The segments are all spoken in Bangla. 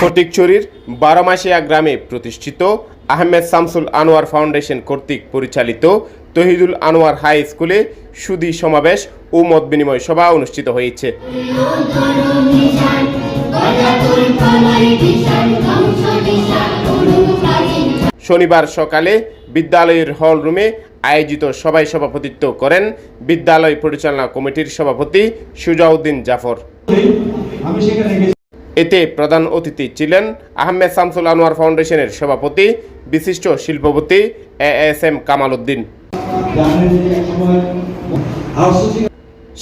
ফটিকছড়ির বারোমাসিয়া গ্রামে প্রতিষ্ঠিত আহমেদ শামসুল আনোয়ার ফাউন্ডেশন কর্তৃক পরিচালিত তহিদুল আনোয়ার হাই স্কুলে সুদী সমাবেশ ও মত বিনিময় সভা অনুষ্ঠিত হয়েছে। শনিবার সকালে বিদ্যালয়ের হল রুমে আয়োজিত সভায় সভাপতিত্ব করেন বিদ্যালয় পরিচালনা কমিটির সভাপতি সুজাউদ্দিন জাফর। এতে প্রধান অতিথি ছিলেন আহমেদ শামসুল আনোয়ার ফাউন্ডেশনের সভাপতি, বিশিষ্ট শিল্পপতি A S M Kamal Uddin.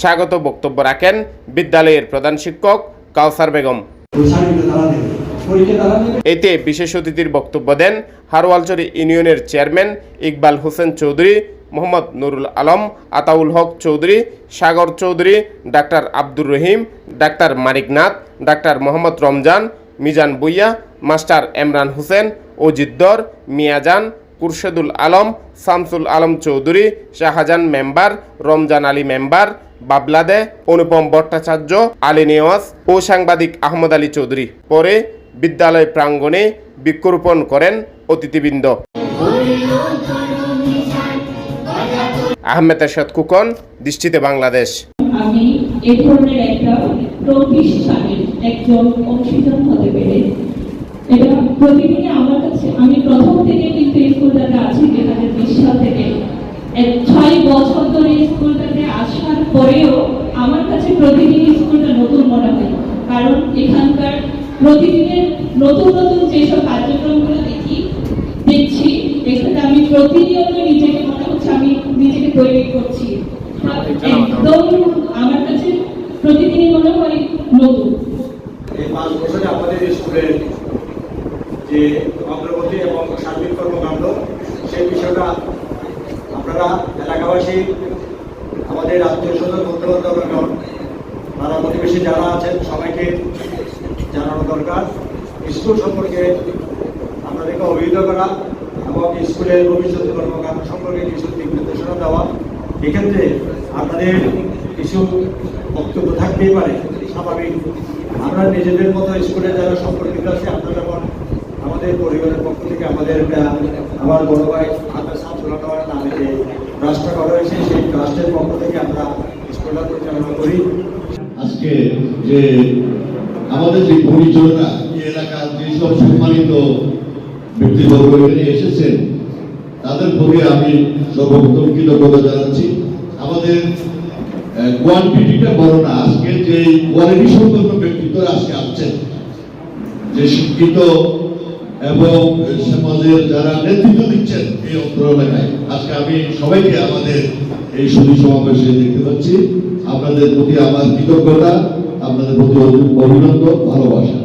স্বাগত বক্তব্য রাখেন বিদ্যালয়ের প্রধান শিক্ষক কাউসার বেগম। এতে বিশেষ অতিথির বক্তব্য দেন হারওয়ালচরি ইউনিয়নের chairman Iqbal Hossain Chowdhury Mohammad Nurul Alam, Ataul Haque Chowdhury, Sagar Chowdhury, doctor Abdur Rahim, doctor Maniknath doctor Mohammad Ramzan, Mizan Bhuiya, master Emran Hossain Ajiddar Miajan Khurshedul Alam, Shamsul Alam Chowdhury, Shahjahan member, Ramzan Ali member বাবলাদে Anupam Bhattacharya, Ali Newaz ও সাংবাদিক আহমদ আলী চৌধুরী। পরে বিদ্যালয় প্রাঙ্গণে বৃক্ষরোপণ করেন অতিথিবৃন্দ। আহমেদ এরশাদ কুকন, দৃষ্টিতে বাংলাদেশ। আমি এ ধরনের একটা প্রতিষ্ঠানের একজন অংশীদার হতে পেরে এটা আমার কাছে, আমি প্রথম থেকে কিন্তু এই স্কুলটাতে আছি দুই হাজার বিশ সাল থেকে ছয় বছর ধরে এই স্কুলটাতে আসার পরেও আমার কাছে প্রতিদিন স্কুলটা নতুন মনে হয়। কারণ এখানকার প্রতিদিনের নতুন নতুন যেসব কার্যক্রমগুলো দেখি, দেখছি এখানে আমি প্রতিনিয়ত নিজেকে তৈরি করছি। একদম আমার কাছে প্রতিদিনই মনে হয় নতুন। এই পাঁচ বছরে আমাদের স্কুলের যে অগ্রগতি এবং সার্বিক কর্মকাণ্ড, সেই বিষয়টা আপনারা এলাকাবাসী, আমাদের আত্মীয় স্বজন বন্ধু বান্ধবগণ তারা প্রতিবেশী যারা আছেন, সবাইকে জানানো দরকার। স্কুল সম্পর্কে আপনাদেরকে অভিহিত করা এবং স্কুলের ভবিষ্যৎ কর্মকাণ্ড সম্পর্কে কিছু দিক নির্দেশনা দেওয়া। এক্ষেত্রে আপনাদের কিছু বক্তব্য থাকতেই পারে, স্বাভাবিক। আমরা নিজেদের মতো স্কুলে যারা সম্পর্কিত আছে আমরা যেমন আমাদের পরিবারের পক্ষ থেকে আমাদের আমার বড় ভাই শামসুল আনোয়ার নামে যে ট্রাস্টটা করা হয়েছে, সেই ট্রাস্টের পক্ষ থেকে আমরা স্কুলটা পরিচালনা করি। আজকে যে আমাদের যে এই এলাকার যেসব সম্মানিত ব্যক্তিবর্গ এখানে এসেছেন, তাদের প্রতি আমি সর্বপ্রথম কৃতজ্ঞতা জানাচ্ছি। আমাদের কোয়ান্টিটিটা বড় না, আজকে যে কোয়ালিটি সম্পন্ন ব্যক্তিত্ব আজকে আসছেন, যে শিক্ষিত এবং সমাজের যারা নেতৃত্ব দিচ্ছেন এই অত্র এলাকায়, আজকে আমি সবাইকে আমাদের এই সুদী সমাবেশে দেখতে পাচ্ছি। আপনাদের প্রতি আমার কৃতজ্ঞতা, আপনাদের প্রতি অভিনন্দন, ভালোবাসা।